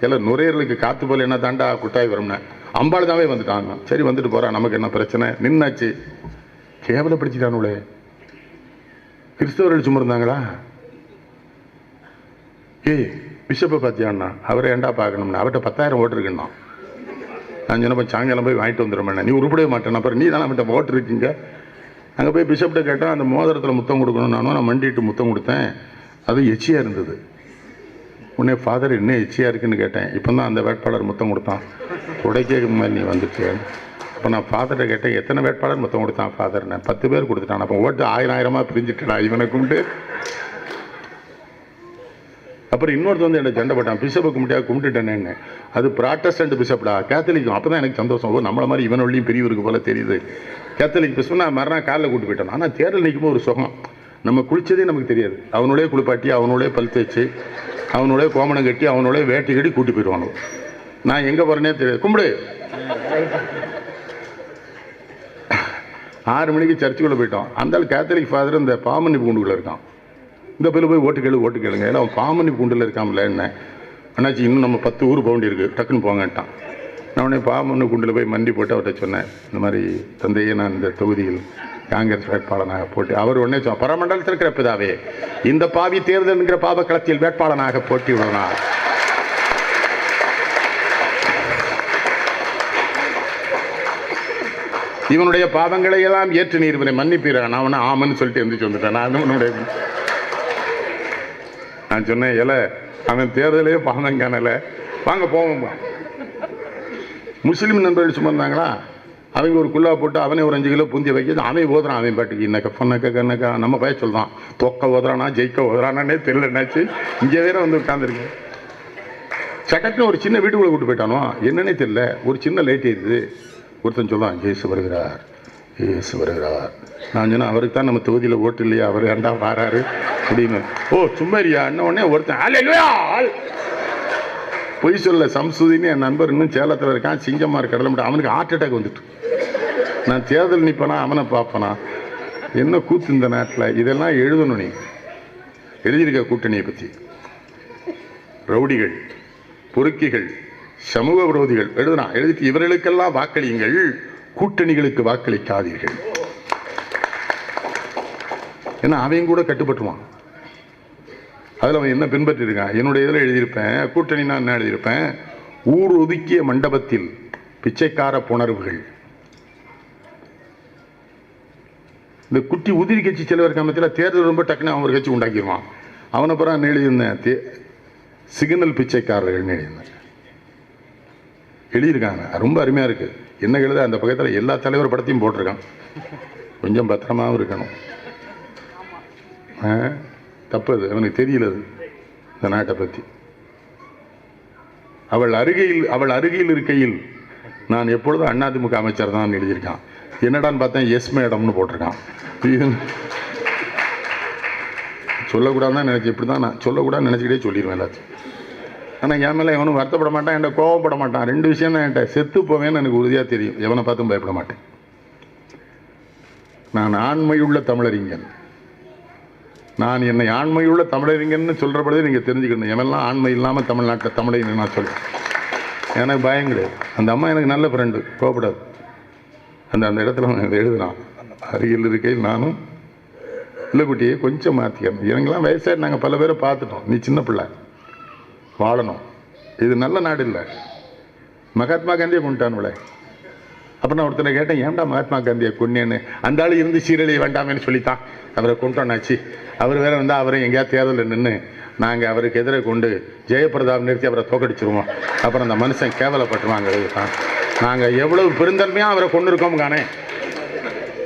எல்லாம் நுரையீரலுக்கு காத்து போல என்ன தாண்டா குட்டாய் வரும்னு. அம்பாள் தாவே வந்துட்டாங்க. சரி வந்துட்டு போறா நமக்கு என்ன பிரச்சனை? நின்னாச்சு. கேவலப்படுத்திட்டானுங்களே. கிறிஸ்தவர்கள் சும்மா இருந்தாங்களா? ஏய் பிஷப்பை பார்த்தியாண்ணா அவரை ஏன்டா பார்க்கணும்னா? அவர்கிட்ட பத்தாயிரம் ஓட்டு இருக்குண்ணா. நான் சொன்னப்ப சாயங்காலம் போய் வாங்கிட்டு வந்துடுறேன் நீ உருப்படவே மாட்டேன். அப்புறம் நீ தானே அவன்கிட்ட ஓட்டு இருக்கீங்க. அங்கே போய் பிஷப்கிட்ட கேட்டால் அந்த மோதிரத்தில் முத்தம் கொடுக்கணும் நானும் நான் மண்டிட்டு முத்தம் கொடுத்தேன். அது எச்சியாக இருந்தது. உடனே ஃபாதர் இன்னும் எச்சியாக இருக்குன்னு கேட்டேன். இப்போ தான் அந்த வேட்பாளர் முத்தம் கொடுத்தான். உடைக்க மாதிரி நீ வந்துட்டு. அப்போ நான் ஃபாதர்கிட்ட கேட்டேன் எத்தனை வேட்பாளர் மொத்தம் கொடுத்தான் ஃபாதர் நான் பத்து பேர் கொடுத்துட்டான். அப்போ ஓட்டு ஆயிரம் ஆயிரமாக பிரிஞ்சுட்டா இவனை கும்பிட்டு. அப்புறம் இன்னொருத்த வந்து என்ன சண்டை போட்டான். பிஷப்பை கும்பிட்டியா கும்பிட்டுட்டேனேன்னு அது ப்ராட்டஸ்டன்ட் பிஷப்டா கேத்தலிக்கும் அப்போ தான் எனக்கு சந்தோஷம். ஓ நம்மளை மாதிரி இவன் வழியும் பெரியவருக்கு போல தெரியுது. கேத்தலிக் பிஷப் நான் மறுநாள் காலில் கூட்டு போயிட்டேன். ஆனால் தேர்தல் நிற்கும்போது ஒரு சுகம். நம்ம குளிச்சதே நமக்கு தெரியாது. அவனோடய குளிப்பாட்டி அவனோடய பல் தேய்ச்சி. அவனோடய கோமணம் கட்டி அவனோடய வேட்டி கட்டி கூட்டி போயிடுவானு? நான் எங்கே போகிறேனே தெரியாது. கும்பிடு. ஆறு மணிக்கு சர்ச்சுக்குள்ளே போயிட்டோம் அந்த கேத்தலிக் ஃபாதர் இந்த பாமணி பூண்டுக்குள்ளே இருக்கான். இந்த பேர் போய் ஓட்டு கேளு ஓட்டு கேளுங்க. ஏன்னா அவன் பாமணி பூண்டில் இருக்காமல என்ன? அண்ணாச்சி இன்னும் நம்ம பத்து ஊர் போக வேண்டியிருக்கு டக்குன்னு போங்கன்ட்டான். நான் உடனே பாமண்ணு குண்டில் போய் மண்டி போட்டு அவர்கிட்ட சொன்னேன். இந்த மாதிரி தந்தையே நான் இந்த தொகுதியில் காங்கிரஸ் வேட்பாளனாக போட்டி. அவர் உடனே சொன்னார் பரமண்டலத்தில் இருக்கிற பிதாவே இந்த பாவி தேர்தல் என்கிற பாவக்களத்தில் வேட்பாளனாக போட்டி விடனார் இவனுடைய பாவங்களை எல்லாம் ஏற்று நீர் இவனை மன்னிப்பீரான் நான் அவனை ஆமன்னு சொல்லிட்டு எந்திரிச்சு வந்துட்டேன். நான் வந்து உன்னுடைய நான் சொன்னேன் இல அவன் தேர்தலே பாவம் காணலை. வாங்க போவோம். முஸ்லீம் நண்பர்கள் சும்மா இருந்தாங்களா? அவங்க ஒரு குள்ளா போட்டு அவனே ஒரு அஞ்சு கிலோ பூந்தி வைக்கிறது அவன் ஓதுறான் அவன் பாட்டுக்கு. இன்னக்க பொண்ணக்க கண்ணக்கா நம்ம பய சொல்கிறான் தொக்க ஓதுறானா ஜெயிக்க ஓதுறானே தெரியல என்னாச்சு? இங்கே வேற வந்து உட்காந்துருக்கு சட்டத்தில் ஒரு சின்ன வீட்டுக்குள்ள கூட்டு போயிட்டானோ என்னன்னே தெரியல. ஒரு சின்ன லைட் எரியுது ஒருத்தன் சொல்லுவான் ஜெயிசு வருகிறார் இயேசு வருகிறார். நான் சொன்னேன் அவருக்கு தான் நம்ம தொகுதியில் ஓட்டு இல்லையா? அவர் ஏண்டா வாராரு? அப்படின்னு. ஓ சும்மாரியா என்ன உடனே ஒருத்தன் "அல்லேலூயா!" பொய் சொல்ல சம்சுதின்னு என் நண்பர் இன்னும் சேலத்தில் இருக்கான் சிங்கமார் கடலை அவனுக்கு ஹார்ட் அட்டாக் வந்துட்டு. நான் தேர்தல் நிற்பனா அவனை பார்ப்பனா? என்ன கூத்து இந்த நாட்டில் இதெல்லாம் எழுதணும் நீ. எழுதியிருக்க கூட்டணியை பற்றி ரவுடிகள் பொறுக்கிகள் சமூக விரோதிகள். எழுதுனா எழுதிட்டு இவர்களுக்கெல்லாம் வாக்களியுங்கள். கூட்டணிகளுக்கு வாக்களிக்காதீர்கள். ஏன்னா அவன் கூட கட்டுப்பட்டுவான் அதில் அவன் என்ன பின்பற்றிருக்கான்? என்னுடைய இதில் எழுதியிருப்பேன். கூட்டணி நான் என்ன எழுதியிருப்பேன்? ஊர் ஒதுக்கிய மண்டபத்தில் பிச்சைக்கார புணர்வுகள். இந்த குட்டி உதிரி கட்சி செலவர் காமத்தில் தேர்தல் ரொம்ப டக்குன்னு அவன் ஒரு கட்சி உண்டாக்கிடுவான். அவனை பிறகு நான் எழுதியிருந்தேன். தே சிக்னல் பிச்சைக்காரர்கள்னு எழுதியிருந்தேன். எழுதியிருக்காங்க. ரொம்ப அருமையாக இருக்குது என்ன எழுத? அந்த பக்கத்தில் எல்லா தலைவர் படத்தையும் போட்டிருக்கான். கொஞ்சம் பத்திரமாவும் இருக்கணும். ஆ, தப்பு அது. அவனுக்கு தெரியல அது இந்த நாட்டை பற்றி அவள் அருகையில் அவள் அருகில் இருக்கையில் நான் எப்பொழுதும் அதிமுக அமைச்சர் தான் எழுதியிருக்கான். என்னடான்னு பார்த்தேன் எஸ் மேடம்னு போட்டிருக்கான். இது சொல்லக்கூடாதுன்னு நினச்சி இப்படி தான் நான் சொல்லக்கூடாதுன்னு நினச்சிக்கிட்டே சொல்லிடுவேன் எல்லாத்தையும். ஆனால் என் மேலே எவனும் வருத்தப்பட மாட்டான் என்கிட்ட கோவப்பட மாட்டான். ரெண்டு விஷயம் தான் என்கிட்ட செத்து போவேன்னு எனக்கு உறுதியாக தெரியும். எவனை பார்த்தும் பயப்பட மாட்டேன். நான் ஆண்மையுள்ள தமிழறிஞன். நான் என்னை ஆண்மையுள்ள தமிழறிஞன்னு சொல்கிறபடியே நீங்கள் தெரிஞ்சுக்கணும். எவெல்லாம் ஆண்மை இல்லாமல் தமிழ்நாட்டில் தமிழை நான் சொல்லுவேன் எனக்கு பயம் கிடையாது. அந்த அம்மா எனக்கு நல்ல ஃப்ரெண்டு கோபப்படாது. அந்த அந்த இடத்துல அவன் எழுதினான் எழுதுனான் அருகில் இருக்கையில் நானும் பிள்ளைக்குட்டியை குட்டியை கொஞ்சம் மாற்றிக்கணும் எனக்கெல்லாம் வயசாக நாங்கள் பல பேரை பார்த்துட்டோம். நீ சின்ன பிள்ளை. வாழணும். இது நல்ல நாடு இல்லை. மகாத்மா காந்தியை கொண்டுட்டானுங்களே அப்போ நான் ஒருத்தனை கேட்டேன் ஏன்டா மகாத்மா காந்தியை கொன்னேன்னு? அந்த ஆள் இருந்து சீரழிய வேண்டாமேன்னு சொல்லித்தான். அவரை கொண்டோன்னாச்சு அவர் வேற வந்து அவரை எங்கேயாவது தேர்தலில் நின்று நாங்கள் அவருக்கு எதிரே கொண்டு ஜெயபிரதாப் நிறுத்தி அவரை தோக்கடிச்சிருவோம். அப்புறம் அந்த மனுஷன் கேவலப்பட்டுருவாங்க இதுதான் நாங்கள் எவ்வளவு பெருந்தன்மையாக அவரை கொண்டு இருக்கோம் காணே.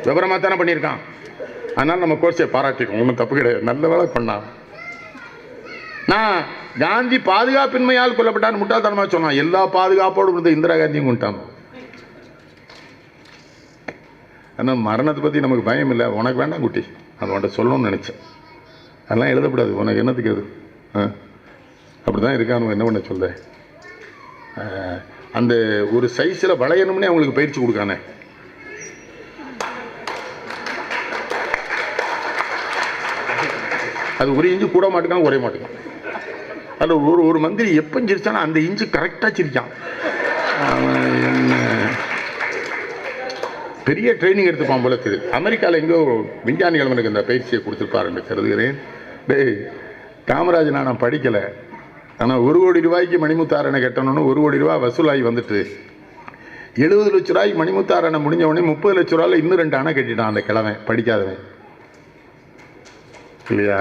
விவரமாக தானே பண்ணியிருக்கான். அதனால் நம்ம கோர்ஸை பாராட்டிக்கோம் ஒன்றும் தப்பு கிடையாது. நல்ல வேலை கொண்டான் நான் காந்தி பாதுகாப்பின்மையால் கொல்லப்பட்டான்னு முட்டாள்தனமாக சொன்னான். எல்லா பாதுகாப்போடு இருந்த இந்திரா காந்தியும் கொண்டான் ஆனால் மரணத்தை பற்றி நமக்கு பயம் இல்லை. உனக்கு வேண்டாம் குட்டி. அது உன்ட்ட சொல்லணும்னு நினச்சேன். அதெல்லாம் எழுதப்படாது. உனக்கு என்னத்துக்கு அது ஆ? அப்படி தான் இருக்கானு என்ன பண்ண சொல்ல அந்த ஒரு சைஸில் வளையணும்னே அவங்களுக்கு பயிற்சி கொடுக்கானே. அது ஒரு இஞ்சி கூட மாட்டுக்கான் குறைய மாட்டுக்கான். அதில் ஒரு ஒரு மந்திரி எப்போ சிரிச்சாலும் அந்த இஞ்சு கரெக்டாக சிரிக்கான் பெரிய ட்ரைனிங் எடுத்துப்பான் போல இருக்குது அமெரிக்காவில் எங்கோ விஞ்ஞானிகள் எனக்கு இந்த பயிற்சியை கொடுத்துருப்பாருன்னு கருதுகிறேன் டேய் காமராஜ் நான் படிக்கலை. ஆனால் ஒரு கோடி ரூபாய்க்கு மணிமுத்தாரனை கட்டணும்னு ஒரு கோடி ரூபாய் வசூலாகி வந்துட்டு. எழுபது லட்ச ரூபாய்க்கு மணிமுத்தாரனை முடிஞ்ச உடனே முப்பது லட்ச ரூபாயில் இன்னும் ரெண்டு அணை கட்டிட்டான் அந்த கிழவன் படிக்காதவன். இல்லையா?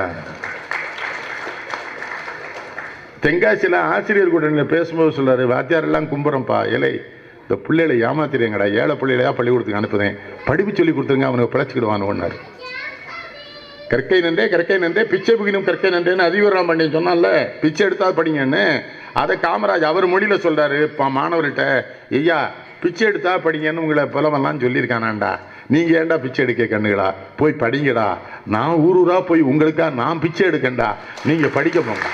தென்காசியில் ஆசிரியர் கூட்டணியில் பேசும்போது சொல்கிறார் வாத்தியாரெல்லாம் கும்புறம்ப்பா இலை இந்த பிள்ளைகளை ஏமாத்திடுங்கடா ஏழை பிள்ளைகளையா பள்ளிக்கூடத்துக்கு அனுப்புதேன் படிப்பு சொல்லி கொடுத்துருங்க அவனுக்கு பிழைச்சிக்கிடுவான்னு ஒன்றார் கற்கை நன்றே கற்கை நன்றே பிச்சை புகினும் கற்கை நன்றேன்னு அதிவரம் பண்ணி சொன்னான்ல. பிச்சை எடுத்தால் படிங்கன்னு. அதை காமராஜ் அவர் மொழியில் சொல்கிறாரு இப்போ மாணவர்கிட்ட ஐயா பிச்சை எடுத்தா படிங்கன்னு உங்களை புலவெல்லாம் சொல்லியிருக்கானாண்டா. நீங்கள் ஏன்டா பிச்சை எடுக்க கண்ணுகளா? போய் படிங்கடா. நான் ஊர் ஊராக போய் உங்களுக்காக நான் பிச்சை எடுக்கண்டா நீங்கள் படிக்க போங்க.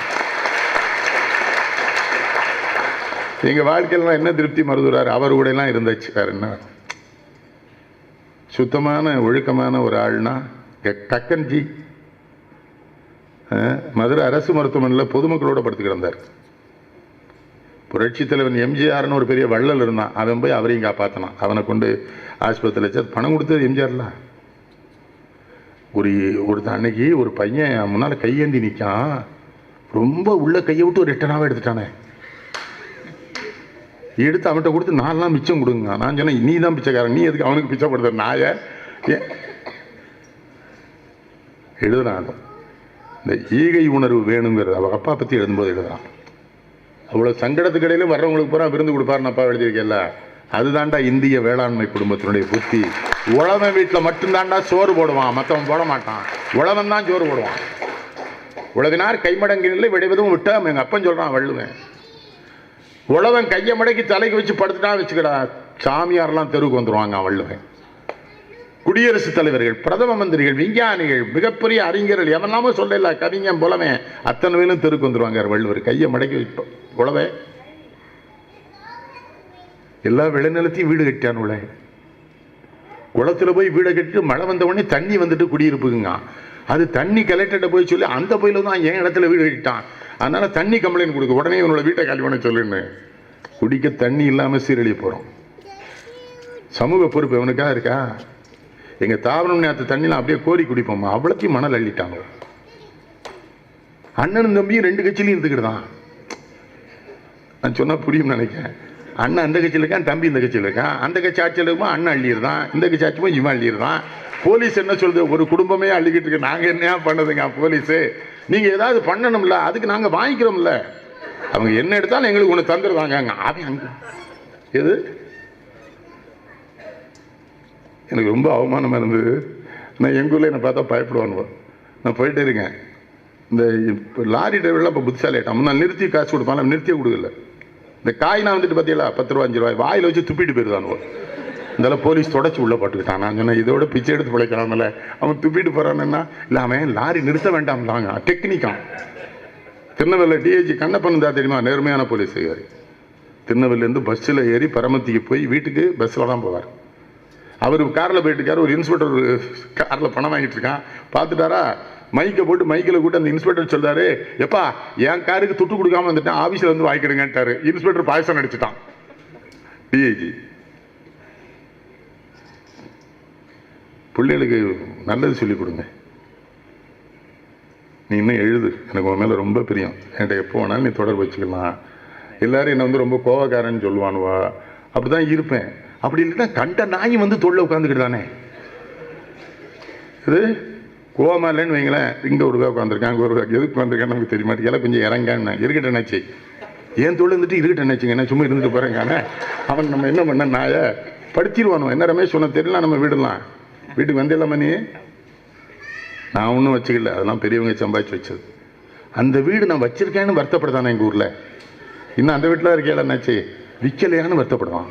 எங்கள் வாழ்க்கையில என்ன திருப்தி மருதுறாரு? அவர் கூடலாம் இருந்தாச்சு. வேற என்ன? சுத்தமான ஒழுக்கமான ஒரு ஆள்னா டக்கன் ஜி. மதுரை அரசு மருத்துவமனையில் பொதுமக்களோட படுத்து கிடந்தார். புரட்சி தலைவன் எம்ஜிஆர்னு ஒரு பெரிய வள்ளல் இருந்தான். அவன் போய் அவரையும் காப்பாற்றினான் அவனை கொண்டு ஆஸ்பத்திரியில் வச்சு பணம் கொடுத்தது எம்ஜிஆர்ல. ஒரு ஒரு அன்னைக்கு ஒரு பையன் முன்னால் கையேந்தி நிற்கான் ரொம்ப உள்ள கையை விட்டு ஒரு ரிட்டனாகவே எடுத்துட்டானே. எடுத்து அவன்கிட்ட கொடுத்து நான்லாம் மிச்சம் கொடுங்க. நான் சொன்னேன் நீ தான் பிச்சைக்காரன். நீ எதுக்கு அவனுக்கு பிச்சை படுத்த நாய எழுதுறான் இந்த ஈகை உணர்வு வேணுங்கிறது அவள் அப்பா பற்றி எழுதும்போது எழுதுறான். அவ்வளோ சங்கடத்துக்கு இடையில வர்றவங்களுக்கு பூரா விருந்து கொடுப்பாருன்னு அப்பா எழுதியிருக்கேல்ல. அதுதான்டா இந்திய வேளாண்மை குடும்பத்தினுடைய புத்தி. உழவன் வீட்டில் மட்டும்தான்டா சோறு போடுவான். மற்றவன் போட மாட்டான். உழவன் தான் சோறு போடுவான். உழவினார் கைமடங்கினில் விடைவதும் விட்டு எங்கள் அப்பன் சொல்கிறான் வள்ளுவேன். உழவன் கையை மடக்கி தலைக்கு வச்சு படுத்துட்டா வச்சுக்கடா. சாமியாரெல்லாம் தெருவுக்கு வந்துருவாங்க வள்ளுவன். குடியரசுத் தலைவர்கள் பிரதம மந்திரிகள் விஞ்ஞானிகள் மிகப்பெரிய அறிஞர்கள் எவனாமோ சொல்லல கவிஞன் புலவன் அத்தனை பேரும் தெருக்கு வந்துருவாங்க வள்ளுவர். கையை மடக்கி வைப்போம் புலவே எல்லா விளைநிலத்தையும் வீடு கட்டியான் உள்ள குளத்துல போய் வீடை கட்டிட்டு மழை வந்த உடனே தண்ணி வந்துட்டு குடியிருப்புங்க அது தண்ணி கலெக்டர்கிட்ட போய் சொல்லி அந்த பயில தான் என் இடத்துல வீடு கட்டிட்டான். அதனால் தண்ணி கம்ப்ளைண்ட் கொடுக்க. உடனே இவனோட வீட்டை காலி பண்ண சொல்லுன்னு. குடிக்க தண்ணி இல்லாமல் சீரழிய போகிறோம் சமூக பொறுப்பு எவனுக்கா இருக்கா? எங்கள் தாவரம் நேரத்து தண்ணிலாம் அப்படியே கோரி குடிப்போம்மா. அவ்வளோத்தையும் மணல் அள்ளிட்டாங்க. அண்ணனும் தம்பியும் ரெண்டு கட்சியிலையும் இருந்துக்கிட்டு நான் சொன்னால் புரியும் நினைக்கிறேன். அண்ணன் அந்த கட்சியில் இருக்கான் தம்பி இந்த கட்சியில் இருக்கான். அந்த கட்சி ஆட்சியில் இருக்கும்போது அண்ணன் அள்ளிடுறான் இந்த கட்சி ஆட்சியும் இவன் அள்ளிடுறான். போலீஸ் என்ன சொல்லுது? ஒரு குடும்பமே அள்ளிக்கிட்டு இருக்கு. நாங்கள் என்னையா பண்ணதுங்க? போலீஸு. நீங்கள் ஏதாவது பண்ணணும்ல அதுக்கு நாங்கள் வாங்கிக்கிறோம்ல. அவங்க என்ன எடுத்தாலும் எங்களுக்கு ஒன்று தந்துடுவாங்க அவன் அங்கே. எது? எனக்கு ரொம்ப அவமானமாக இருந்தது. நான் எங்கள் ஊரில் என்னை பார்த்தா பயப்படுவானுவோ. நான் போயிட்டே இருக்கேன். இந்த இப்போ லாரி டிரைவர்லாம் இப்போ புத்திசாலி ஆகிட்டான் நான் நிறுத்தி காசு கொடுப்பான் அவன் நிறுத்தியே கொடுக்கல. இந்த காய் நான் வந்துட்டு பார்த்தீங்களா பத்து ரூபா அஞ்சு ரூபாய் வாயில் வச்சு துப்பிட்டு போயிருந்தானுவோ இதெல்லாம் போலீஸ் தொடச்சி உள்ளே போட்டுக்கிட்டான். நான் சொன்னேன் இதோட பிச்சை எடுத்து பிழைக்கிறான்ல அவன் துப்பிட்டு போகிறான்னா இல்லை அவன் லாரி நிறுத்த வேண்டாம் தாங்க. டெக்னிக்கான் திருநெல்வேலியில் டிஏஜி கண்ணப்பன் தான் தெரியுமா? நேர்மையான போலீஸ் அதிகாரி. திருநெல்வேலியிலேருந்து பஸ்ஸில் ஏறி பரமத்திக்கு போய் வீட்டுக்கு பஸ்ஸில் தான் போவார். அவர் காரில் போயிட்டுருக்காரு. ஒரு இன்ஸ்பெக்டர் காரில் பணம் வாங்கிட்டு இருக்கான். பார்த்துட்டாரா? மைக்கை போட்டு மைக்கில் கூட்டு அந்த இன்ஸ்பெக்டர் சொல்றாரு எப்பா என் காருக்கு துட்டு கொடுக்காம வந்துட்டேன். ஆஃபீஸில் வந்து வாங்கிக்கிடுங்கன்ட்டாரு இன்ஸ்பெக்டர் பாயசம் நடிச்சிட்டான் டிஐஜி பிள்ளைகளுக்கு நல்லது சொல்லிக் கொடுங்க. நீ இன்னும் எழுது. எனக்கு உன் மேலே ரொம்ப பிரியம். என்கிட்ட எப்போ வேணாலும் நீ தொடர்பு வச்சுக்கலாம். எல்லோரும் என்னை வந்து ரொம்ப கோவக்காரன்னு சொல்லுவானுவா. அப்படி தான் இருப்பேன். அப்படி இல்லைன்னா கண்ட நாய் வந்து தொழில் உட்காந்துக்கிட்டு தானே. இது கோவமா இல்லைன்னு வைங்களேன். இங்கே ஒருக்கா உட்காந்துருக்கான் அங்கே ஒரு எதுக்கு உட்காந்துருக்கான்னு நமக்கு தெரிய மாட்டேங்கல கொஞ்சம் இறங்கான்னு. இருக்கட்டும் என்னாச்சு? ஏன் தொழில் இருந்துட்டு இருக்கட்டும் என்னாச்சுங்க? என்ன சும்மா இருந்துட்டு போகிறேங்கானே அவன் நம்ம என்ன பண்ண நாயை? படிச்சிருவானோ என்ன ரமேஷ் சொன்ன தெரியல நம்ம விடலாம். வீட்டுக்கு வந்திடலாமா நீ நான் ஒன்றும் வச்சுக்கல. அதெல்லாம் பெரியவங்க சம்பாதிச்சு வச்சது. அந்த வீடு நான் வச்சிருக்கேன்னு வருத்தப்படுதானே எங்கள் ஊரில்? இன்னும் அந்த வீட்டில் இருக்கையில என்னாச்சு விற்கலையான்னு வருத்தப்படுவான்.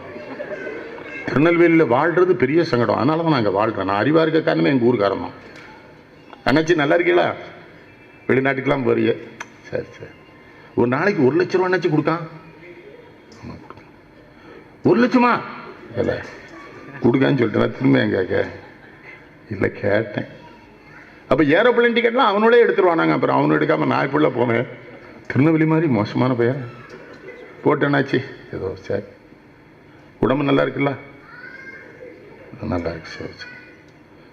திருநெல்வேலியில் வாழ்கிறது பெரிய சங்கடம். அதனால தான் நாங்கள் வாழ்கிறோம் நான் அறிவாக இருக்க காரணமே எங்கள் ஊருக்காரன் தான். அண்ணாச்சி நல்லா இருக்கீங்களா? வெளிநாட்டுக்கெல்லாம் போறிய. சரி சரி. ஒரு நாளைக்கு ஒரு லட்ச ரூபா அண்ணாச்சி கொடுக்கான். ஒரு லட்சமா? இல்லை. கொடுக்கான்னு சொல்லிட்டேன். திரும்ப எங்கே கேட்க? இல்லை கேட்டேன். அப்போ ஏரோப்ளைன் டிக்கெட்லாம் அவனோடே எடுத்துருவானாங்க அப்புறம் அவனு எடுக்காமல் நான் இப்படிலாம் போனேன் திருநெல்வேலி மாதிரி மோசமான பையன் போட்டேனாச்சு. ஏதோ சரி. உடம்பு நல்லா இருக்குல்ல? நல்லா இருக்கு சரி சரி.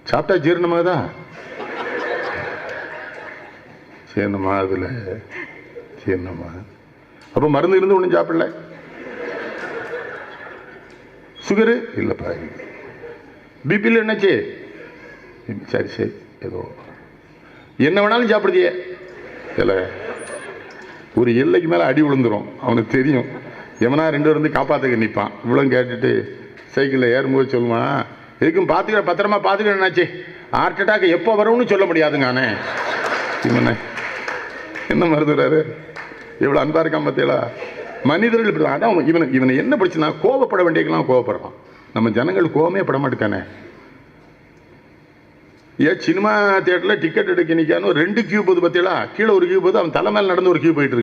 சாப்பிட்டா ஜீரணமாக தான் ஜீரணமா அதில் ஜீரணமா அப்போ மருந்து இருந்து ஒன்றும் சாப்பிடல? சுகரு? இல்லைப்பா பிபியில் என்னாச்சு? சரி சரி. ஏதோ. என்ன வேணாலும் சாப்பிடுதியே. இல்லை ஒரு எல்லைக்கு மேலே அடி விழுந்துரும். அவனுக்கு தெரியும். எவனா ரெண்டு பேர் வந்து காப்பாற்றுக்க நிற்பான். இவ்வளோ கேட்டுட்டு சைக்கிளில் ஏறும்போது சொல்லுவான் எதுக்கும் பார்த்துக்கிற பத்திரமா பார்த்துக்கிறேன்னாச்சு ஹார்ட் அட்டாக் எப்போ வரும்னு சொல்ல முடியாதுங்கண்ணே இவனே என்ன மருந்துறாரு இவ்வளோ அன்பாக இருக்கான் பார்த்தீங்களா மனிதர்கள் இப்படி தான். அதான் இவனை இவனை என்ன பிரச்சனை கோவப்பட வேண்டியக்கெல்லாம் கோவப்படுறான் நம்ம ஜனங்கள் கோவமே பட மாட்டேக்கானே. ஏன் சினிமா தியேட்டரில் டிக்கெட் எடுக்க நிற்கான்னு ரெண்டு கியூ போது பார்த்தீங்களா கீழே ஒரு கியூ போது அவன் தலை நடந்து ஒரு கியூ போயிட்டு இருக்கு.